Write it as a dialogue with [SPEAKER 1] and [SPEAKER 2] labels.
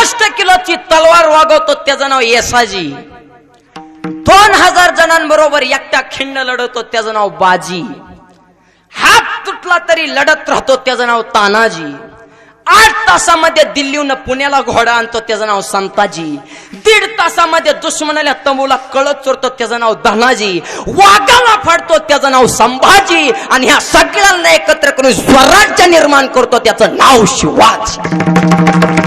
[SPEAKER 1] बासष्ट किलोची तलवार वागवतो त्याचं नाव येसाजी. दोन हजार जणांबरोबर एकट्या खिंड लढवतो त्याचं नाव बाजी. हात तुटला तरी लढत राहतो त्याचं नाव तानाजी. आठ तासामध्ये दिल्लीहून पुण्याला घोडा आणतो त्याचं नाव संताजी. दीड तासामध्ये दुश्मनाला तंबूला कळत चोरतो त्याचं नाव धनाजी. वाघाला फाडतो त्याचं नाव संभाजी आणि ह्या सगळ्यांना एकत्र करून स्वराज्य निर्माण करतो त्याचं नाव शिवाजी.